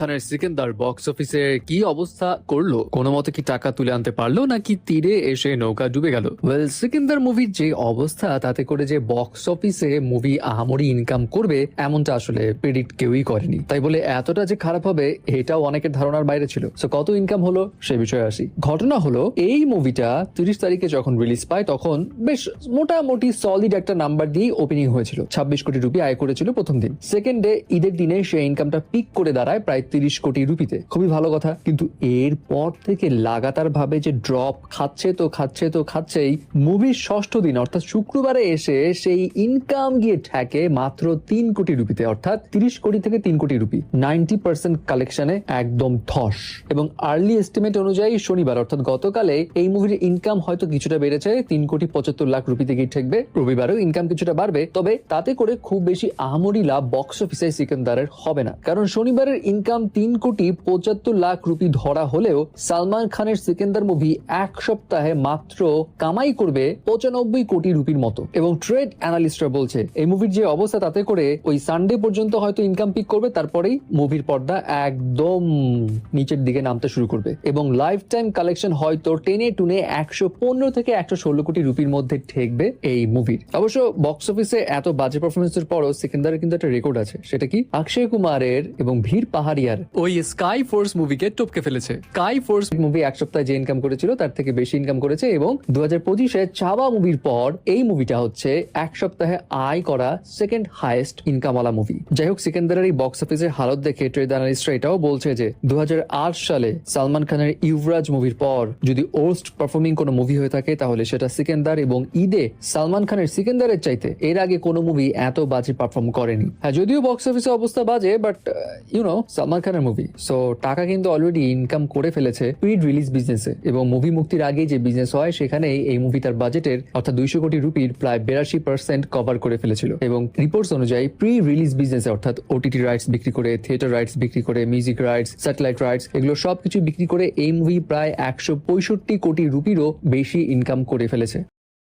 খানের সিকেন্দার বক্স অফিসে কি অবস্থা করল? কোনো মতে কি টাকা তুলে আনতে পারল নাকি তীরে এসে নৌকা ডুবে গেল? ওয়েল সিকেন্দার মুভির যে অবস্থা, তাতে করে যে বক্স অফিসে মুভি আহামরি ইনকাম করবে, এমনটা আসলে প্রেডিক্ট কেউই করেনি। তাই বলে এতটা যে খারাপ হবে, এটাও অনেকের ধারণার বাইরে ছিল। সো কত ইনকাম হলো, সে বিষয়ে আসি। ঘটনা হলো, এই মুভিটা তিরিশ তারিখে যখন রিলিজ পায়, তখন বেশ মোটামুটি সলিড একটা নাম্বার দিয়ে ওপেনিং হয়েছিল। ছাব্বিশ কোটি রুপি আয় করেছিল প্রথম দিন। সেকেন্ড ডে ঈদের দিনে সেই ইনকামটা পিক করে দাঁড়ায় প্রায় তিরিশ কোটি রুপিতে। খুবই ভালো কথা। কিন্তু এরপর থেকে লাগাতার ভাবে যে ড্রপ খাচ্ছে তো খাচ্ছে তো খাচ্ছেই মুভির ষষ্ঠ দিন, অর্থাৎ শুক্রবারে এসে সেই ইনকাম গিয়ে ঠেকে মাত্র তিন কোটি রুপিতে, অর্থাৎ তিরিশ কোটি থেকে তিন কোটি রুপি। নাইনটি পার্সেন্ট কালেকশনে একদম ধস। এবং আর্লি এস্টিমেট অনুযায়ী শনিবার, অর্থাৎ গতকালে, এই মুভির ইনকাম হয়তো কিছুটা বেড়েছে, তিন কোটি পঁচাত্তর লাখ রুপিতে গিয়ে ঠেকবে। রবিবারেও ইনকাম কিছুটা বাড়বে, তবে তাতে করে খুব বেশি আহামরি লাভ বক্স অফিসে সিকান্দারের হবে না। কারণ শনিবারের ইনকাম তিন কোটি পঁচাত্তর লাখ রুপি ধরা হলেও সালমান খানের সিকান্দার মুভি এক সপ্তাহে মাত্র কামাই করবে পঁচানব্বই কোটি রুপির মতো। এবং ট্রেড অ্যানালিস্টরা বলছে, এই মুভির যে অবস্থা তাতে করে ওই সানডে পর্যন্ত হয়তো ইনকাম পিক করবে, তারপরেই মুভির পর্দা একদম নিচের দিকে নামতে শুরু করবে। এবং লাইফ টাইম কালেকশন হয়তো টেনে টুনে একশো পনেরো থেকে একশো ষোলো কোটি রুপির মধ্যে ঠেকবে এই মুভির। অবশ্য বক্স অফিসে এত বাজে পারফরমেন্সের পরও সিকান্দারের কিন্তু একটা রেকর্ড আছে। সেটা কি? অক্ষয় কুমারের এবং ভীর ওই স্কাই ফোর্স মুভিকে টপকে ফেলেছে। স্কাই ফোর্স মুভি এক সপ্তাহে যে ইনকাম করেছিল, তার থেকে বেশি ইনকাম করেছে এবং দু হাজার পঁচিশে মুভির পর এই মুভিটা হচ্ছে এক সপ্তাহে আয় করা সেকেন্ড হাইয়েস্ট মুভি যাই হোক, সিকান্দারের এই বক্স অফিসের হালত দেখে ট্রেড অ্যানালিস্টরা এটাও বলছে যে দু সালে সালমান খানের ইউভরাজ মুভির পর যদি ওস্ট পারফর্মিং কোনো মুভি হয়ে থাকে, তাহলে সেটা সিকান্দার এবং ঈদে সালমান খানের সিকান্দারের চাইতে এর আগে কোনো মুভি এত বাজে পারফর্ম করেনি। হ্যাঁ যদিও বক্স অফিসে অবস্থা বাজে বাট ইউ নো সালমান খানের মুভি সো টাকা কিন্তু অলরেডি ইনকাম করে ফেলেছে প্রিড রিলিজ বিজনেসে এবং মুভি মুক্তির আগে যে বিজনেস হয়, সেখানেই এই মুভি তার বাজেটের অর্থাৎ দুইশো কোটি রুপির প্রায় বেরাশি পার্সেন্ট কভার করে ফেলেছিল। এবং রিপোর্টস অনুযায়ী প্রি রিলিজ বিজনেসে অর্থাৎ ওটিটি রাইটস বিক্রি করে থিয়েটার রাইটস বিক্রি করে মিউজিক রাইটস স্যাটেলাইট রাইটস এগুলো সবকিছু বিক্রি করে এই মুভি প্রায় একশো পঁয়ষট্টি কোটি রুপিরও বেশি ইনকাম করে ফেলেছে।